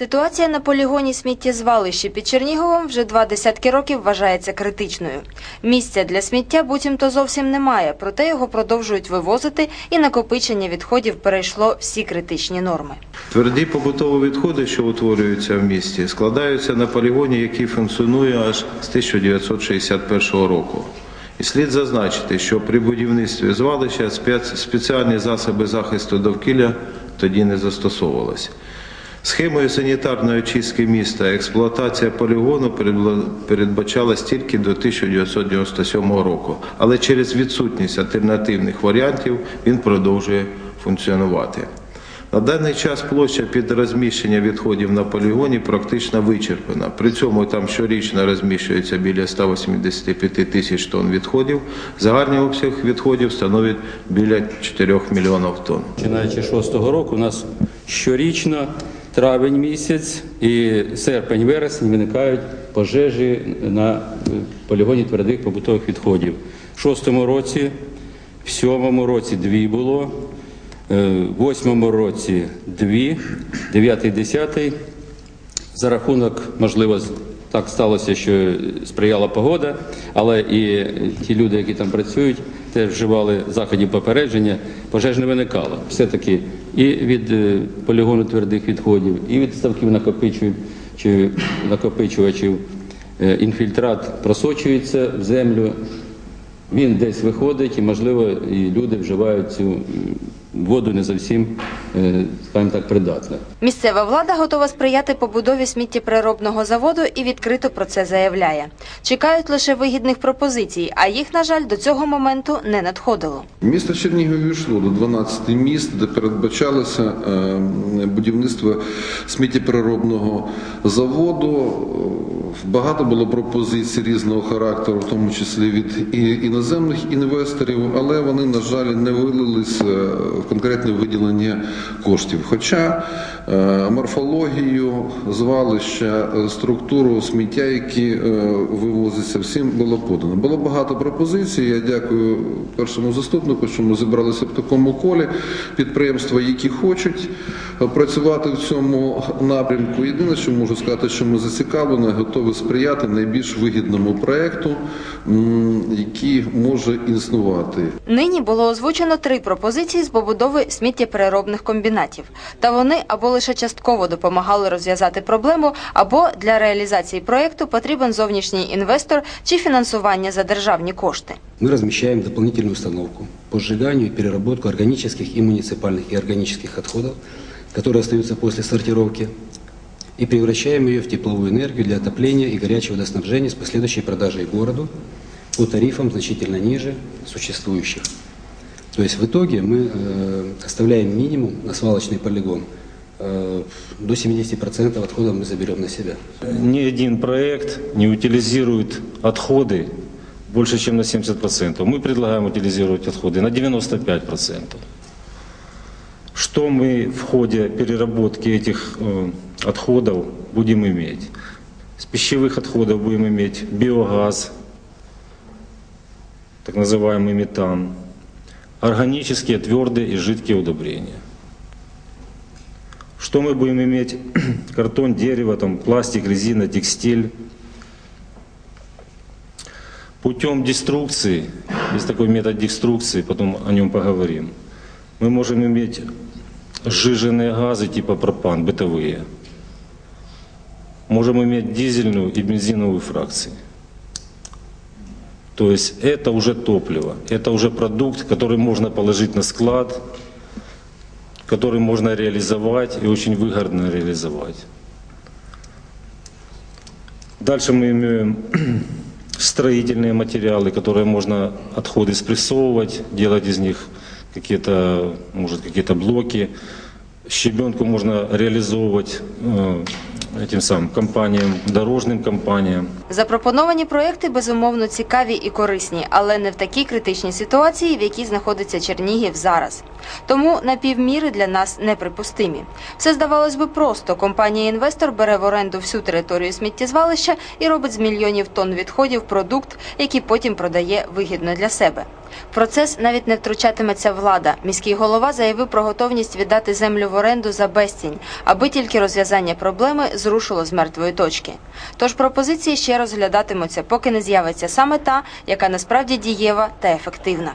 Ситуація на полігоні сміттєзвалищі під Черніговом вже два десятки років вважається критичною. Місця для сміття буцімто зовсім немає, проте його продовжують вивозити і накопичення відходів перейшло всі критичні норми. Тверді побутові відходи, що утворюються в місті, складаються на полігоні, який функціонує аж з 1961 року. І слід зазначити, що при будівництві звалища спец- спеціальні засоби захисту довкілля тоді не застосовувалися. Схемою санітарної очистки міста експлуатація полігону передбачалась тільки до 1997 року, але через відсутність альтернативних варіантів він продовжує функціонувати. На даний час площа під розміщення відходів на полігоні практично вичерпана. При цьому там щорічно розміщується біля 185 тисяч тонн відходів. Загальний обсяг відходів становить біля 4 мільйонів тонн. Починаючи з 6-го року, у нас щорічно травень місяць і серпень-вересень виникають пожежі на е, полігоні твердих побутових відходів. В 6-му році, в 7-му році дві було, е, в 8-му році дві, 9-й, 10-й. За рахунок, можливо, так сталося, що сприяла погода, але і ті люди, які там працюють, теж вживали заходів попередження, пожеж не виникало. Все-таки і від е, полігону твердих відходів, і від ставків накопичувачів, накопичувачів. Е, інфільтрат просочується в землю, він десь виходить, і, можливо, і люди вживають цю воду не зовсім, е, скажімо так, придатно. Місцева влада готова сприяти побудові сміттєпереробного заводу і відкрито про це заявляє. Чекають лише вигідних пропозицій, а їх, на жаль, до цього моменту не надходило. Місто Чернігів увійшло до 12 міст, де передбачалося е, будівництво сміттєпереробного заводу. Багато було пропозицій різного характеру, в тому числі від іноземних інвесторів, але вони, на жаль, не вилились е, в конкретне виділення коштів. Хоча е, морфологію, звалища, е, структуру сміття, які е, вивозяться, всім було подано. Було багато пропозицій. Я дякую першому заступнику, що ми зібралися в такому колі. Підприємства, які хочуть працювати в цьому напрямку. Єдине, що можу сказати, що ми зацікавлені, готові сприяти найбільш вигідному проекту, який може існувати. Нині було озвучено три пропозиції з побудови сміттєпереробних комбінатів. Та вони або лише частково допомагали розв'язати проблему, або для реалізації проєкту потрібен зовнішній інвестор чи фінансування за державні кошти. Мы размещаем дополнительную установку по сжиганию и переработку органических и муниципальных и органических отходов, которые остаются после сортировки, и превращаем ее в тепловую энергию для отопления и горячего водоснабжения с последующей продажей городу по тарифам значительно ниже существующих. То есть в итоге мы э, оставляем минимум на свалочный полигон. Э, до 70% отходов мы заберем на себя. Ни один проект не утилизирует отходы больше, чем на 70%. Мы предлагаем утилизировать отходы на 95%. Что мы в ходе переработки этих э, отходов будем иметь? С пищевых отходов будем иметь биогаз, так называемый метан, органические твердые и жидкие удобрения. Что мы будем иметь? Картон, дерево, там, пластик, резина, текстиль. Путем деструкции, есть такой метод деструкции, потом о нем поговорим, мы можем иметь сжиженные газы типа пропан, бытовые. Можем иметь дизельную и бензиновую фракции. То есть это уже топливо, это уже продукт, который можно положить на склад, который можно реализовать и очень выгодно реализовать. Дальше мы имеем строительные материалы, которые можно отходы спрессовывать, делать из них какие-то, может, какие-то блоки. Щебенку можно реализовывать э, этим самым компаниям, дорожным компаниям. Запропоновані проекти безумовно цікаві і корисні, але не в такій критичній ситуації, в якій знаходиться Чернігів зараз. Тому напівміри для нас неприпустимі. Все здавалось би просто. Компанія-інвестор бере в оренду всю територію сміттєзвалища і робить з мільйонів тонн відходів продукт, який потім продає вигідно для себе. В процес навіть не втручатиметься влада. Міський голова заявив про готовність віддати землю в оренду за безцінь, аби тільки розв'язання проблеми зрушило з мертвої точки. Тож пропозиції ще розглядатимуться, поки не з'явиться саме та, яка насправді дієва та ефективна.